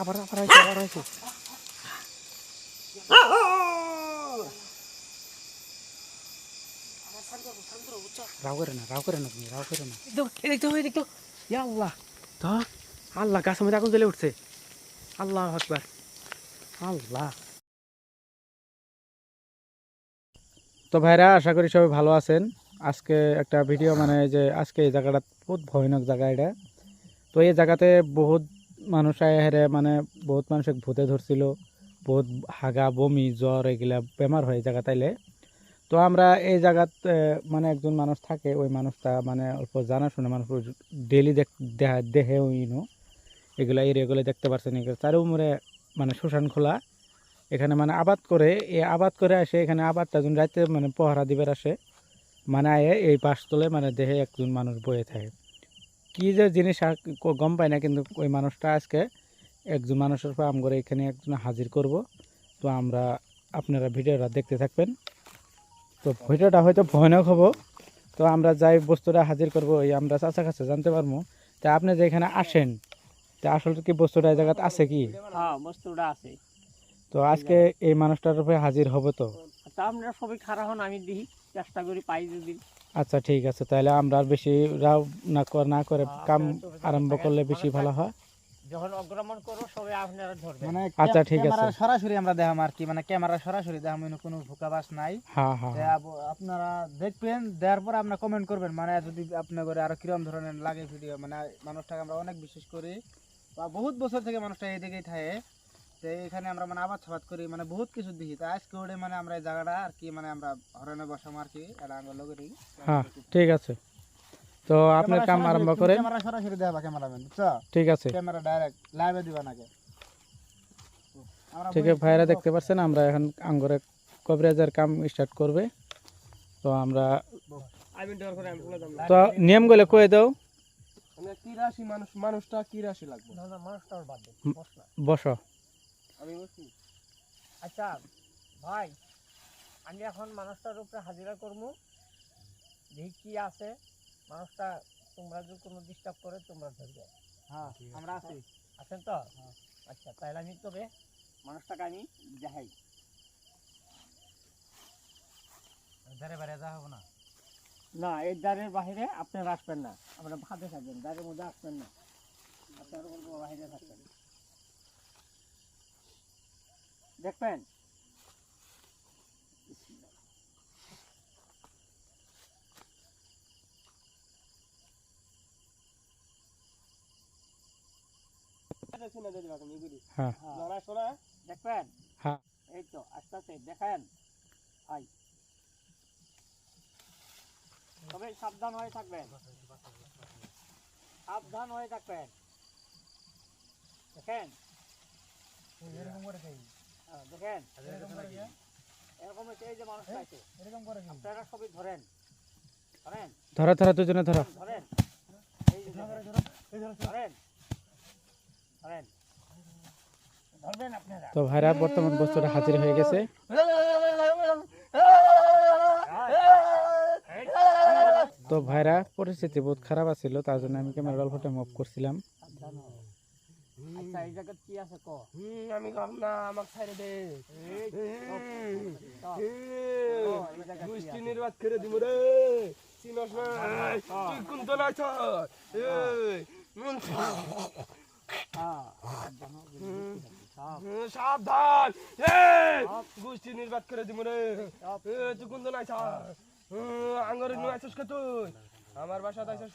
আবার আবার হয়েছে আবার হয়েছে। রাও করে না রাও করে না তুমি রাও করে না। দেখো এই দেখতো এই দেখতো ইয়া আল্লাহ। তো? আল্লাহ গাছের মধ্যে আগুন জ্বলে উঠছে। আল্লাহ আকবার। আল্লাহ। তো ভাইরা আশা করি সবাই ভালো আছেন। আজকে একটা ভিডিও মানে যে আজকে এই জায়গাটা বহুত ভয়ানক জায়গা এটা। তো এই জায়গাতে বহুত মানুষ হেরে মানে বহুত মানুষকে ভূতে ধরছিল বহুত হাগা, বমি জ্বর এগুলা বেমার হয় জায়গা তাইলে তো আমরা এই জায়গাত মানে একজন মানুষ থাকে, ওই মানুষটা মানে অল্প জানাশোনা মানুষ ডেলি দেহে ওইনো এগুলা এরিয়াগুলো দেখতে পাচ্ছেন এগুলো চারু উমরে মানে শ্মশান খোলা, এখানে মানে আবাদ করে, এই আবাদ করে আসে, এখানে আবাদটা যখন রাতে মানে পহরা দিবার আসে মানে এই পাশতলে মানে দেহে একজন মানুষ বয়ে থাকে। কি যে জিনিস আর গম পাই না কিন্তু ওই মানুষটা আজকে একজন মানুষের পর আমরা এখানে একজন হাজির করব। তো আমরা আপনারা ভিডিওটা দেখতে থাকবেন। তো ভিডিওটা হয়তো ভয়ানক হব। তো আমরা যাই বস্তুটা হাজির করব এই আমরা চাচা কাছে জানতে পারব। তা আপনি যে এখানে আসেন তা আসলে কি বস্তুটা এই জায়গাতে আছে কি? হ্যাঁ বস্তুটা আছে। তো আজকে এই মানুষটার উপরে হাজির হবে তো আপনারা সবাই খারাপ হন আমি দেখি চেষ্টা করি পাই যদি। আচ্ছা ঠিক আছে। তাহলে আমরা আর বেশি রাও না কর- না করে কাম আরম্ভ করলে বেশি ভালো হয়। যখন অগ্রমণ করব সবাই আপনারা ধরবেন। মানে আচ্ছা, ঠিক ক্যামেরা আছে। সরাসরি আমরা দেখাম আর কি মানে ক্যামেরা সরাসরি দেখাম কোনো ভুকাবাস নাই। হ্যাঁ হ্যাঁ যে আপনারা দেখবেন দেওয়ার পর আপনারা কমেন্ট করবেন। মানে যদি আপনার করে আরও কিরম ধরনের লাগে ভিডিও মানে মানুষটাকে আমরা অনেক বিশেষ করি। বা বহুত বছর থেকে মানুষটা এদিকেই থাকে। তো এখানে আমরা মানে আবাদ সাবাদ করি মানে বহুত কিছু দেখি তো আজকে ওরে মানে আমরা এই জায়গাটা আর কি মানে আমরা হরণে বসাম আর কি এটা আমরা লগেরই হ্যাঁ ঠিক আছে। তো আপনার কাম আরম্ভ করে ক্যামেরা সরাসরি দেখাবা ক্যামেরাম্যান বুঝছ? ঠিক আছে। ক্যামেরা ডাইরেক্ট লাইভে দিবা নাকি ঠিক আছে ভাইরা দেখতে পাচ্ছেন আমরা এখন আঙ্গরে কবিরাজের কাম স্টার্ট করবে। তো আমরা আমি ডর করে আমি বলে দিলাম তো নিয়মগুলো কয়ে দাও। মানে কি রাশি মানুষ মানুষটা কি রাশি লাগবে? না না মানুষটা বাদ দে। বস। বসো আমি বলছি আচ্ছা ভাই আমি এখন মানুষটার উপরে হাজিরা করব। দেখি কি আছে। মানুষটা তোমরা যদি কোনো ডিস্টার্ব করে তোমরা ধরবে। হ্যাঁ আমরা আছি। আছেন তো? আচ্ছা তাহলে আমি তবে মানুষটাকে আমি দেখাই। ধারে বারে যা হবে না। না এই দ্বারের বাইরে আপনারা আসবেন না। আপনারা ভাতে থাকবেন দ্বারের মধ্যে আসবেন না। আপনারা বলব বাইরে থাকবেন। দেখবেন? হ্যাঁ। দেখবেন? হ্যাঁ। এই তো আস্তে আস্তে দেখেন? হাই। তবে সাবধান হয়ে থাকবেন। সাবধান হয়ে থাকবেন। দেখেন? এরকম করে খাই দেখেন। এরকম হচ্ছে এই যে মানুষটা আছে এরকম করে আপনারা সবই ধরেন। ধরেন? ধরো ধরো দুজনে ধরো। ধরেন? এই যে। ধরেন? ধরেন? ধরবেন আপনারা? তো ভাইরা বর্তমান বস্তুটা হাজির হয়ে গেছে। তো ভাইরা পরিস্থিতি বহুত খারাপ আছিল তার জন্য আমি ক্যামেরা অল্পটা মুভ করছিলাম। সাবধান হও। জায়গা কি আছে ক? আমি কম না আমাক ছাইরে দে। গোষ্ঠী নির্বাচ করে দিব রে। চিনস না। তুই কোন তো নাচ সাবধান। গোষ্ঠী নির্বাচ করে দিব রে। তুই কোন তো নাচ আঙ্গরে নিয়ে আসিস তুই? আমার বাসা আইসিস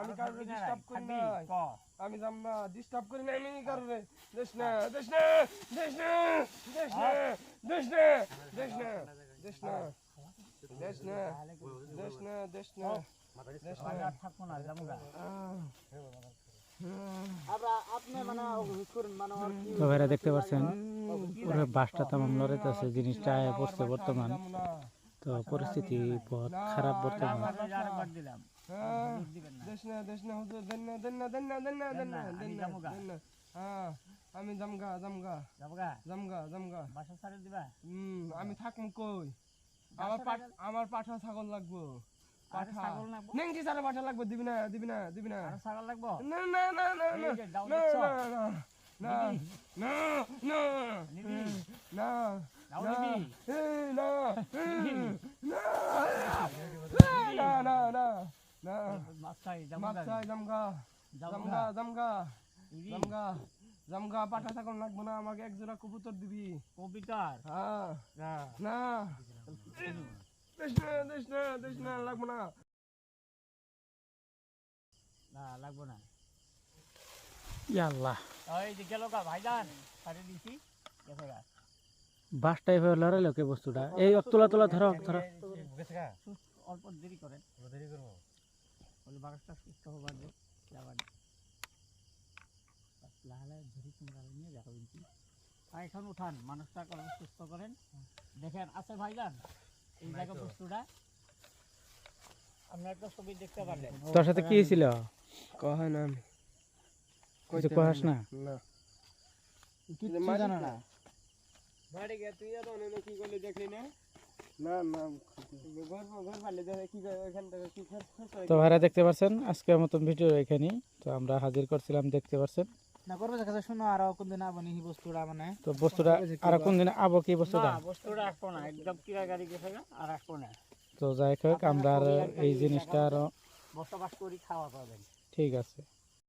আমি কারোর? ডিস্টার্ব করি না আমি না ডিস্টার্ব করি না আমি কারোর দেশ না দেশ না দেশ না দেশ না দেশ না দেশ না দেশ না দেশ না দেশ না দেশ না। মানে মানে তো ভাইরা দেখতে পাচ্ছেন পুরো বাসটা তামাম লড়াইতেছে জিনিসটা পড়ছে বর্তমান। তো পরিস্থিতি খারাপ বর্তমান। হ্যাঁ হ্যাঁ আমি জামগা জামগা জামগা জামগা আমি থাকমু কই আমার আমার পাঠা ছাগল লাগবো পাঠা নেংটি সারে পাঠা লাগবে দিবি না দিবি না দিবি না ছাগল লাগবো না না না না না না? না না না না না না না না না জামগা পাঠা ছাগল লাগবো না আমাকে এক জোড়া কবুতর দিবি কবিতার হ্যাঁ না না দেশ না দেশ না লাগবো না না লাগবো না ইয়াল্লাহ ওই যে গেল গা ভাইজান ছাড়ে দিছি গেছে গা বাসটা এভাবে লড়াইলো কে বস্তুটা এই তোলা তোলা ধরো ধরো অল্প দেরি করেন দেরি করব বলে বাগাসটা সুস্থ হবার যে যাবার লাহালে ধরি তোমরা নিয়ে যাব কিন্তু। আর এখন উঠান মানুষটা কত সুস্থ করেন? দেখেন আছে ভাইজান? এই জায়গা বস্তুটা। আপনার একটা ছবি দেখতে পারলেন। তোর সাথে কি ছিল কহে না আমি। কিছু কহাস না? না। কিচ্ছু জানে না? বাড়ি গে তুই আর অনেক কি করলি দেখলি না? তো ভাইরা দেখতে পাচ্ছেন আজকের মতন ভিডিও এখানেই। তো আমরা হাজির করছিলাম দেখতে পাচ্ছেন না করবে কাছে শুনো আর কোনদিন আবনি বস্তুটা মানে। তো বস্তুটা আর কোন দিন আবো কি বস্তুটা? বস্তুটা একদম কিরা গাড়ি গেছে গা, আর তো যাই হোক আমরা আর এই জিনিসটা আরও বসবাস করি খাওয়া পাবেন। ঠিক আছে।